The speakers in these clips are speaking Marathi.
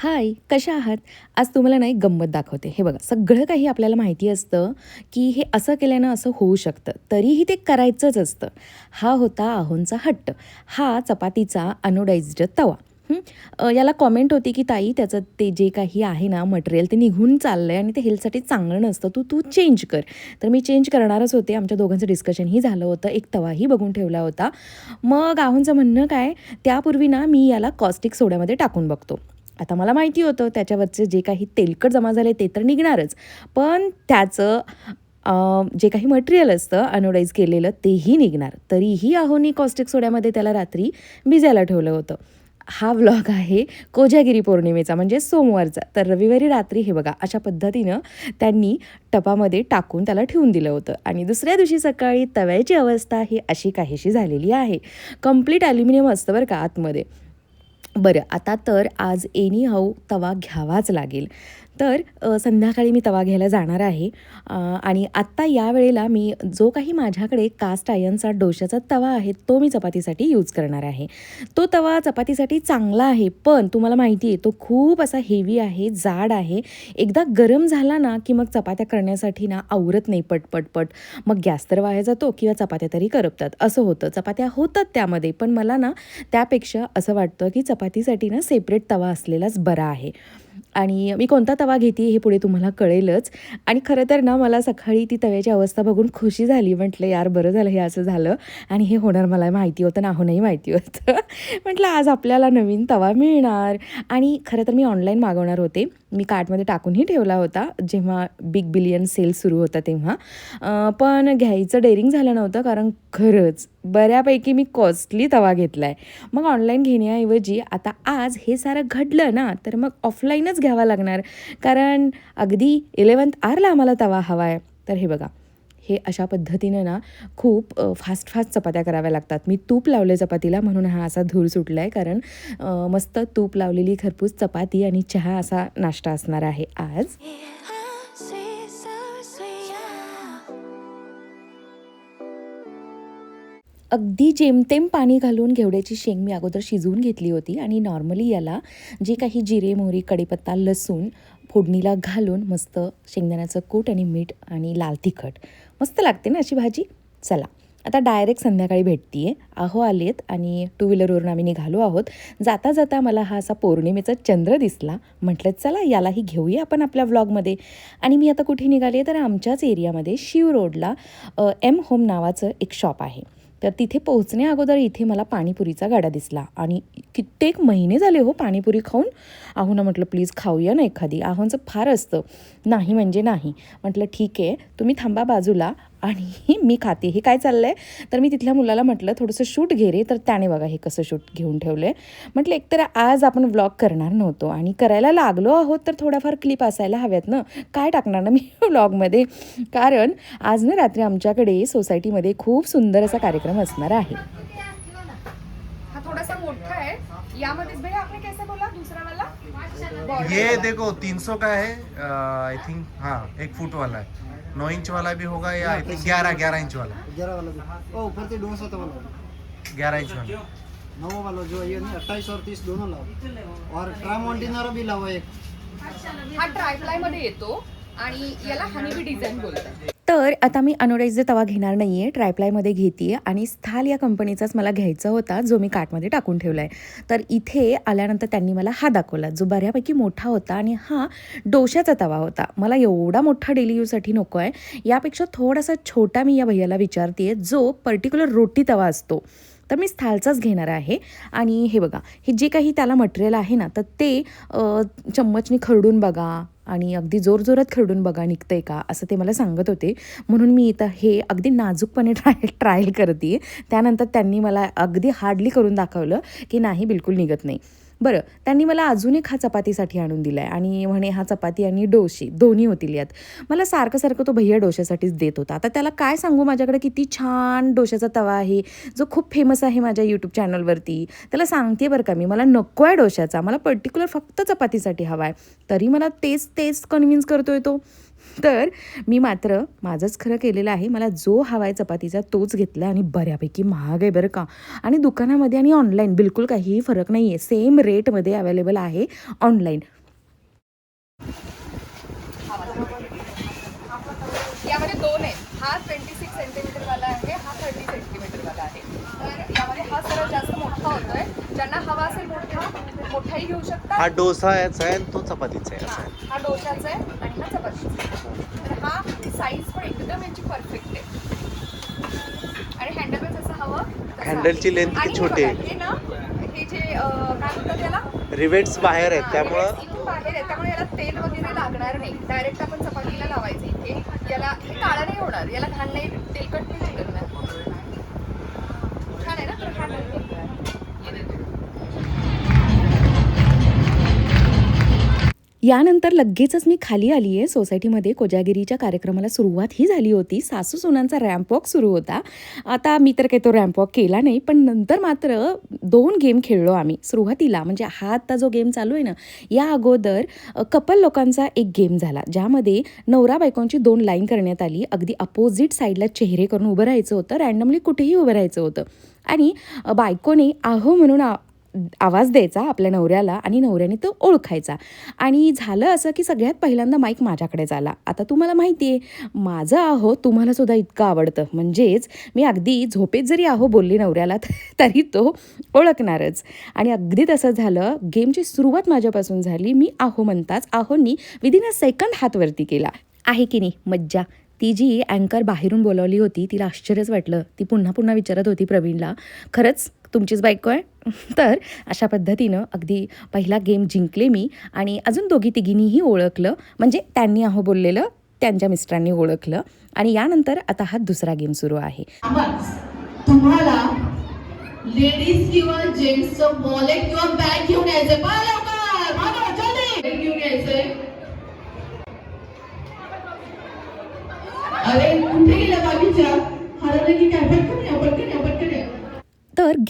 हाय कशा आहात? आज तुम्हाला ना एक गंमत दाखवते. हे बघा सगळं काही आपल्याला माहिती असतं की हे असं केल्यानं असं होऊ शकतं. तरीही ते करायचंच असतं. हा होता आहोंचा हट्ट. हा चपातीचा अनोडाइज्ड तवा. याला कॉमेंट होती की ताई त्याचं ते जे काही आहे ना मटेरियल ते निघून चाललं आहे आणि ते हेल्थसाठी चांगलं नसतं. तू तू चेंज कर. तर मी चेंज करणारच होते. आमच्या दोघांचं डिस्कशनही झालं होतं. एक तवाही बघून ठेवला होता. मग आहोंचं म्हणणं काय? त्यापूर्वी ना मी याला कॉस्टिक सोड्यामध्ये टाकून बघतो. आता मला माहिती होतं त्याच्यावरचे जे काही तेलकट जमा झाले ते तर निघणारच. पण त्याचं जे काही मटेरियल असतं अनोडाईज केलेलं तेही निघणार. तरीही अहोनी कॉस्टिक सोड्यामध्ये त्याला रात्री भिजायला ठेवलं होतं. हा व्लॉग आहे कोजागिरी पौर्णिमेचा म्हणजे सोमवारचा. तर रविवारी रात्री हे बघा अशा पद्धतीनं त्यांनी टपामध्ये टाकून त्याला ठेवून दिलं होतं. आणि दुसऱ्या दिवशी सकाळी तव्याची अवस्था ही अशी काहीशी झालेली आहे. कंप्लीट ॲल्युमिनियम असतं बरं का आतमध्ये. बरं आता तर आज एनी हाऊ तवा घ्यावाच लागेल. तर संध्याकाळी मी तवा घ्यायला जाणार आहे. आणि आत्ता या वेळेला मी जो काही माझ्याकडे कास्ट आयनचा डोशाचा तवा आहे तो मी चपातीसाठी यूज करणार आहे. तो तवा चपातीसाठी चांगला आहे पण तुम्हाला माहिती आहे तो खूप असा हेवी आहे जाड आहे. एकदा गरम झाला ना की मग चपात्या करण्यासाठी ना आवरत नाही पट पट पट. मग गॅस तर वाया जातो किंवा चपात्या तरी करपतात. असं होतं. चपात्या होतात त्यामध्ये पण मला ना त्यापेक्षा असं वाटतं की चपातीसाठी ना सेपरेट तवा असलेलाच बरा आहे. आणि मी कोणता तवा घेते हे पुढे तुम्हाला कळेलच. आणि खरं तर ना मला सकाळी ती तव्याची अवस्था बघून खुशी झाली. म्हटलं यार बरं झालं हे असं झालं. आणि हे होणार मला माहिती होतं ना नाही माहिती होतं. म्हटलं आज आपल्याला नवीन तवा मिळणार. आणि खरं तर मी ऑनलाईन मागवणार होते. मी कार्टमध्ये टाकूनही ठेवला होता जेव्हा बिग बिलियन सेल सुरू होता तेव्हा. पण घ्यायचं डेअरिंग झालं नव्हतं कारण खरंच बऱ्यापैकी मी कॉस्टली तवा घेतला आहे मग ऑनलाईन घेण्याऐवजी आता आज हे सारं घडलं ना तर मग ऑफलाईनच घ्यावा लागणार. कारण अगदी इलेवन्थ आरला आम्हाला तवा हवा आहे तर हे बघा हे अशा पद्धतीनं ना खूप फास्ट फास्ट चपात्या कराव्या लागतात. मी तूप लावले चपातीला म्हणून हा असा धूर सुटला आहे कारण मस्त तूप लावलेली खरपूस चपाती आणि चहा असा नाश्ता असणार आहे आज. अगदी जेमतेम पाणी घालून घेवड्याची शेंग मी अगोदर शिजवून घेतली होती आणि नॉर्मली याला जे काही जिरे मोहरी कढीपत्ता लसूण फोडणीला घालून मस्त शेंगदाण्याचं कूट आणि मीठ आणि लाल तिखट मस्त लागते ना अशी भाजी? चला आता डायरेक्ट संध्याकाळी भेटतीये. आहो आलेत आणि टू व्हीलरवरून आम्ही निघालो आहोत. जाता जाता मला हा असा पौर्णिमेचा चंद्र दिसला. म्हटलं चला यालाही घेऊया आपण आपल्या व्लॉगमध्ये आणि मी आता कुठे निघाले? तर आमच्याच एरियामध्ये शिव रोडला एम होम नावाचं एक शॉप आहे. तर तिथे पोहोचण्या अगोदर इथे मला पाणीपुरीचा गाडा दिसला. आणि कित्येक महिने झाले हो पाणीपुरी खाऊन. आहुना म्हटलं प्लीज खाऊया ना एखादी. आहोंचं फार असतं. नाही म्हणजे नाही. म्हटलं ठीक आहे तुम्ही थांबा बाजूला आणि मी खाते. हे काय चाललं आहे तर मी तिथल्या मुलाला म्हटलं थोडंसं शूट घे रे. तर त्याने बघा हे कसं शूट घेऊन ठेवलं. आहे म्हटलं एकतर आज आपण व्लॉग करणार नव्हतो आणि करायला लागलो आहोत तर थोड्याफार क्लिप असायला हव्यात ना. काय टाकणार ना मी व्लॉगमध्ये? कारण आज ना रात्री आमच्याकडे सोसायटीमध्ये खूप सुंदर असा कार्यक्रम असणार आहे. हा थोडासा मोठा आहे. यामध्येच भैया आपने कैसे बोला दूसरा वाला Border ये. देखो 300 का है आई थिंक हाँ एक फुट वाला है। नौ इंच वाला भी होगा या आई थिंक ग्यारह ग्यारह इंच वाला ग्यारह वाला भी। ओ ऊपर से दो सौ वाला ग्यारह इंच वाला। नौ वाला जो ये नहीं अट्ठाईस और तीस दोनों लाओ। और ट्राम डिनर भी लाओ एक। हा ट्रायप्लायमध्ये येतो आणि याला हनीबी डिझाईन बोलतात. तर आता मी अनोडाईजचा तवा घेणार नाही आहे ट्रायप्लायमध्ये घेते आणि स्थाल या कंपनीचाच मला घ्यायचा होता जो मी कार्टमध्ये टाकून ठेवला आहे तर इथे आल्यानंतर त्यांनी मला हा दाखवला जो बऱ्यापैकी मोठा होता आणि हा डोशाचा तवा होता. मला एवढा मोठा डेली यूजसाठी नको आहे. यापेक्षा थोडासा छोटा मी या भैयाला विचारते आहे जो पर्टिक्युलर रोटी तवा असतो. तर मी स्थालचाच घेणार आहे. आणि हे बघा हे जे काही त्याला मटेरियल आहे ना तर ते चम्मचने चम्मचनी खरडून बघा आणि अगदी जोरजोरात खेळून बघा निघतंय का असं ते मला सांगत होते. म्हणून मी इथं हे अगदी नाजूकपणे ट्राय ट्रायल करते त्यानंतर त्यांनी मला अगदी हार्डली करून दाखवलं की नाही बिलकुल निघत नाही. बरं त्यांनी मला अजून एक हा चपातीसाठी आणून दिला आहे आणि म्हणे हा चपाती आणि डोशी दोन्ही होतील यात. मला सारखं सारखं तो भैया डोशासाठीच देत होता. आता त्याला काय सांगू माझ्याकडे? किती छान डोशाचा तवा आहे. जो खूप फेमस आहे माझ्या यूट्यूब चॅनलवरती त्याला सांगते बरं का मी मला नको आहे डोशाचा मला पर्टिक्युलर फक्त चपातीसाठी हवा आहे तरी मला तेच तेच कन्व्हिन्स करतोय तो. तर मी मात्र माझंच खरं केलेलं आहे मला जो हवा आहे चपातीचा तोच घेतला आणि बऱ्यापैकी महाग आहे बरं का. आणि दुकानामध्ये आणि ऑनलाईन बिलकुल काहीही फरक नाही आहे सेम रेटमध्ये अवेलेबल आहे ऑनलाईन यामध्ये दोन आहेत हा ट्वेंटी सिक्स सेंटीमीटर वाला आहे हा थर्टी सेंटीमीटर वाला आहे तर यामध्ये हा सर्वात जास्त मोठा होतोय ज्यांना हवा असेल मोठा मोठाही घेऊ हा शकता डोसा याचा आहे आणि तो चपातीचा आहे असा आहे. हा डोशाचा आहे आणि हा चपातीचा आहे. तर हा साईज पण एकदम याची परफेक्ट आहे. आणि हँडल पण जसं हवं तसं आहे. हँडलची length आणि किती हे छोटी बघा, आहे. हे ना हे जे अं, काय म्हणतात त्याला? रिवेट्स बाहेर आहेत हा, त्यामुळं हे इथून बाहेर आहे त्यामुळे याला तेल वगैरे लागणार नाही. डायरेक्ट आपण चपातीला लावायचं इथे. याला हे काळं नाही होणार. याला घाण नाही तेलकट नाही चिकटणार यानंतर लगेचच मी खाली आली आहे सोसायटीमध्ये कोजागिरीच्या कार्यक्रमाला सुरुवात ही झाली होती. सासू सुनांचा रॅम्प वॉक सुरू होता. आता मी तर काही तो रॅम्प वॉक केला नाही पण नंतर मात्र दोन गेम खेळलो आम्ही. सुरुवातीला म्हणजे हा आत्ता जो गेम चालू आहे ना या अगोदर कपल लोकांचा एक गेम झाला ज्यामध्ये नवरा बायकोंची दोन लाईन करण्यात आली. अगदी अपोजिट साईडला चेहरे करून उभं राहायचं होतं. रँडमली कुठेही उभं राहायचं होतं. आणि बायकोने आहो म्हणून आवाज द्यायचा आपल्या नवऱ्याला आणि नवऱ्याने तो ओळखायचा. आणि झालं असं की सगळ्यात पहिल्यांदा माईक माझ्याकडेच आला आता तुम्हाला माहिती आहे माझं आहो तुम्हाला सुद्धा इतकं आवडतं. म्हणजेच मी अगदी झोपेत जरी आहो बोलली नवऱ्याला तरी तो ओळखणारच. आणि अगदी तसं झालं गेमची सुरुवात माझ्यापासून झाली. मी आहो म्हणताच आहोंनी विदिन अ सेकंड हातवरती केला. आहे की नाही? मज्जा. ती जी अँकर बाहेरून बोलावली होती तिला आश्चर्यच वाटलं. ती पुन्हा पुन्हा विचारत होती प्रवीणला. खरंच तुमचीच बायको आहे. तर अशा पद्धतीनं अगदी पहिला गेम जिंकले मी आणि अजून दोघी तिघींनीही ओळखलं. म्हणजे त्यांनी अहो बोललेलं त्यांच्या मिस्टरांनी ओळखलं आणि यानंतर आता हा दुसरा गेम सुरू आहे. तुम्हाला लेडीज किंवा जेंट्सचं वॉलेट किंवा बॅग घेऊन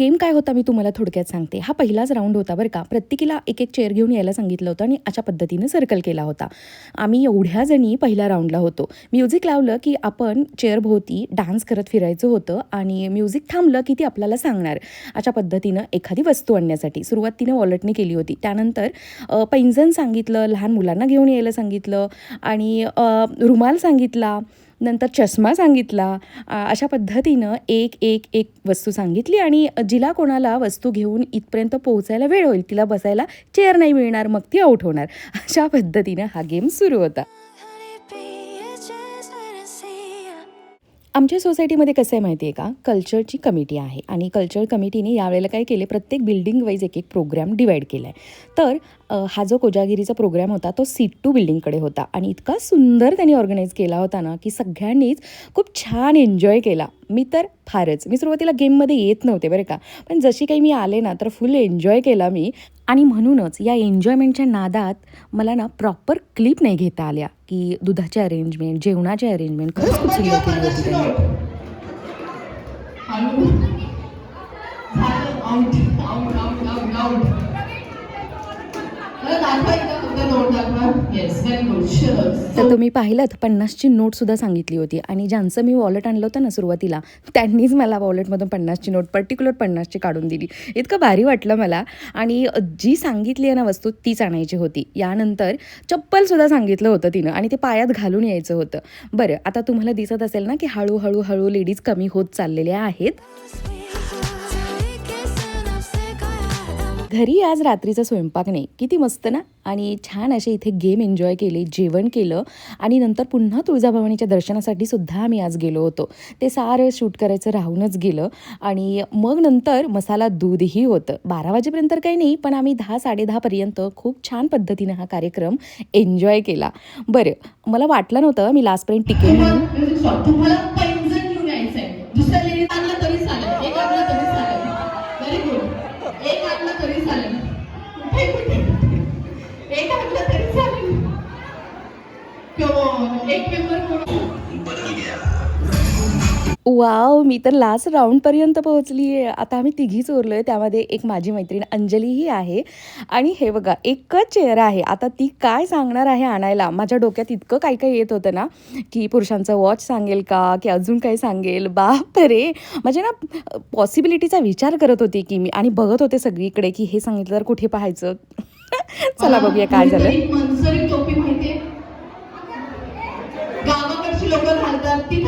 गेम काय होता मी तुम्हाला थोडक्यात सांगते. हा पहिलाच राऊंड होता बरं का. प्रत्येकीला एक एक चेअर घेऊन यायला सांगितलं होतं आणि अशा पद्धतीनं सर्कल केला होता. आम्ही एवढ्या जणी पहिल्या राऊंडला होतो. म्युझिक लावलं की आपण चेअरभोवती डान्स करत फिरायचं होतं आणि म्युझिक थांबलं की ती आपल्याला सांगणार. अशा पद्धतीनं एखादी वस्तू आणण्यासाठी सुरुवात तिने वॉलेटने केली होती. त्यानंतर पैंजण सांगितलं लहान मुलांना घेऊन यायला सांगितलं आणि रुमाल सांगितला नंतर चष्मा सांगितला. अशा पद्धतीनं एक एक एक वस्तू सांगितली आणि जिला कोणाला वस्तू घेऊन इथपर्यंत पोहोचायला वेळ होईल तिला बसायला चेअर नाही मिळणार मग ती आऊट होणार. अशा पद्धतीनं हा गेम सुरू होता. आमच्या सोसायटीमध्ये कसं आहे माहिती आहे का? कल्चरची कमिटी आहे आणि कल्चर कमिटीने यावेळेला काय केले प्रत्येक बिल्डिंग वाईज एक एक प्रोग्राम डिवाईड केला आहे तर हा जो कोजागिरीचा प्रोग्राम होता तो सीट टू बिल्डिंगकडे होता आणि इतका सुंदर त्यांनी ऑर्गनाईज केला होता ना की सगळ्यांनीच खूप छान एन्जॉय केला. मी तर फारच मी सुरुवातीला गेममध्ये येत नव्हते बरं का पण जशी काही मी आले ना तर फुल एन्जॉय केला मी. आणि म्हणूनच या एन्जॉयमेंटच्या नादात मला ना प्रॉपर क्लिप नाही घेता आल्या. की दुधाचे अरेंजमेंट जेवणाचे अरेंजमेंट खरंच खूप सुंदर केली होती त्यांनी तर तुम्ही पाहिलं पन्नासची नोटसुद्धा सांगितली होती. आणि ज्यांचं मी वॉलेट आणलं होतं ना सुरुवातीला त्यांनीच मला वॉलेटमधून पन्नासची नोट पर्टिक्युलर पन्नासची काढून दिली. इतकं भारी वाटलं मला. आणि जी सांगितली आहे ना वस्तू तीच आणायची होती. यानंतर चप्पलसुद्धा सांगितलं होतं तिनं. आणि ते पायात घालून यायचं होतं. बरं आता तुम्हाला दिसत असेल ना की हळूहळू हळू लेडीज कमी होत चाललेल्या आहेत. घरी आज रात्रीचा स्वयंपाक नाही. किती मस्त ना? आणि छान असे इथे गेम एन्जॉय केले जेवण केलं. आणि नंतर पुन्हा तुळजाभवानीच्या दर्शनासाठी सुद्धा आम्ही आज गेलो होतो. ते सारं शूट करायचं राहूनच गेलं. आणि मग नंतर मसाला दूधही होतं. बारा वाजेपर्यंत काही नाही पण आम्ही दहा साडेदहापर्यंत खूप छान पद्धतीने हा कार्यक्रम एन्जॉय केला. बरं मला वाटलं नव्हतं मी लास्टपर्यंत टिकेल वाव मी तर लास्ट राऊंडपर्यंत पोहोचली आहे आता आम्ही तिघीच उरलो आहे त्यामध्ये एक माझी मैत्रीण अंजलीही आहे. आणि हे बघा एकच चेअर आहे. आता ती काय सांगणार आहे आणायला? माझ्या डोक्यात इतकं काय काय येत होतं ना की पुरुषांचं वॉच सांगेल का? की अजून काय सांगेल? बाप रे! म्हणजे ना पॉसिबिलिटीचा विचार करत होते की मी आणि बघत होते सगळीकडे की हे सांगितलं तर कुठे पाहायचं? चला बघूया काय झालं. टोपी गावाकडची लोक घालतात ती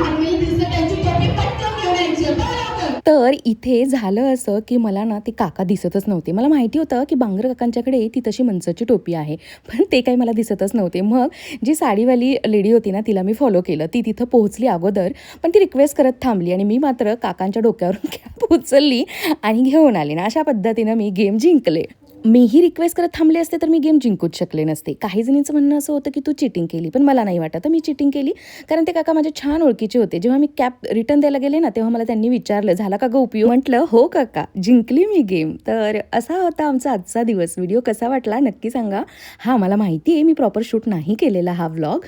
तर इथे झालं असं की मला ना ते काका दिसतच नव्हते. मला माहिती होतं की बांगर काकांच्याकडे ती तशी मंचाची टोपी आहे पण ते काही मला दिसतच नव्हते. मग जी साडीवाली लेडी होती ना तिला मी फॉलो केलं. ती तिथं पोहोचली अगोदर पण ती रिक्वेस्ट करत थांबली आणि मी मात्र काकांच्या डोक्यावरून कॅप उचलली आणि घेऊन आले. ना अशा पद्धतीनं मी गेम जिंकले. मीही रिक्वेस्ट करत थांबले असते तर मी गेम जिंकूच शकले नसते. काही जणींचं म्हणणं असं होतं की तू चिटिंग केली पण मला नाही वाटत. मी चिटिंग केली कारण ते काका माझ्या छान ओळखीचे होते. जेव्हा मी कॅप रिटर्न द्यायला गेले ना तेव्हा मला त्यांनी विचारलं झाला का ग उपयोग? म्हटलं हो काका जिंकली मी गेम तर असा होता आमचा आजचा दिवस. व्हिडिओ कसा वाटला नक्की सांगा. हां मला माहिती आहे. मी प्रॉपर शूट नाही केलेला हा व्लॉग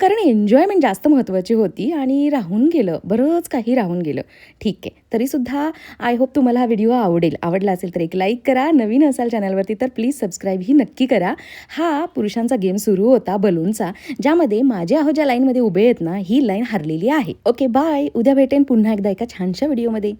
कारण एन्जॉयमेंट जास्त महत्त्वाची होती आणि राहून गेलं. बरंच काही राहून गेलं. ठीक आहे. तरीसुद्धा आय होप तुम्हाला हा व्हिडिओ आवडेल. आवडला असेल तर एक लाईक करा. नवीन असाल चॅनल चॅनलवरती तर प्लीज सबस्क्राईबही नक्की करा. हा पुरुषांचा गेम सुरू होता बलूनचा ज्यामध्ये माझे अहो ज्या लाईनमध्ये उभे आहेत ना ही लाईन हरलेली आहे. Okay bye. उद्या भेटेन पुन्हा एकदा एका छानशा व्हिडिओमध्ये.